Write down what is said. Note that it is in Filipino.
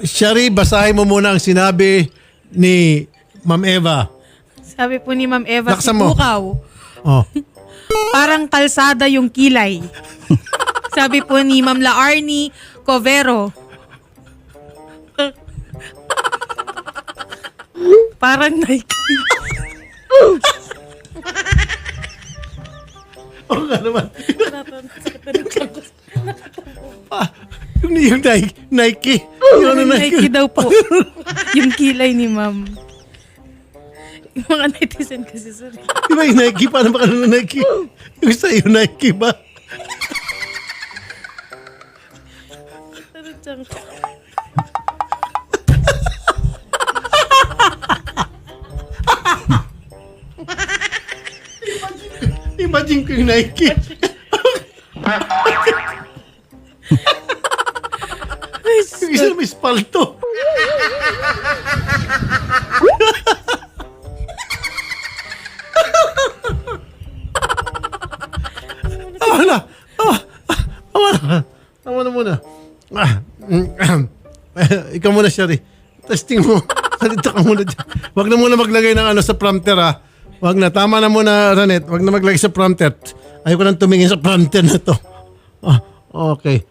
Shari, basahin mo muna ang sinabi ni Ma'am Eva. Sabi po ni Ma'am Eva, si Laksan mo. Pukaw, Oh. parang kalsada yung kilay. Sabi po ni Ma'am Laarni Covero, parang Nike. Oo nga naman. Yung, Nike. Nike. Yung ano, Nike daw po. yung kilay ni Ma'am. Yung mga netizen kasi sir. Di ba yung Nike? Paano ba ka ng Nike? Yung sa'yo Nike ba? Ano dyan? Imagine ko yung Nike. yung isa may spalto. Tawa na. Tawa na. Tawa na muna. Ah, mm, Ikaw muna, Sherry. Testing mo. Salita ka muna dyan. Huwag na muna maglagay ng ano sa prompter, ha. Huwag na. Tama na muna, Ranet. Huwag na maglagay sa prompter. Ayoko nang tumingin sa prompter na to. Ah, okay.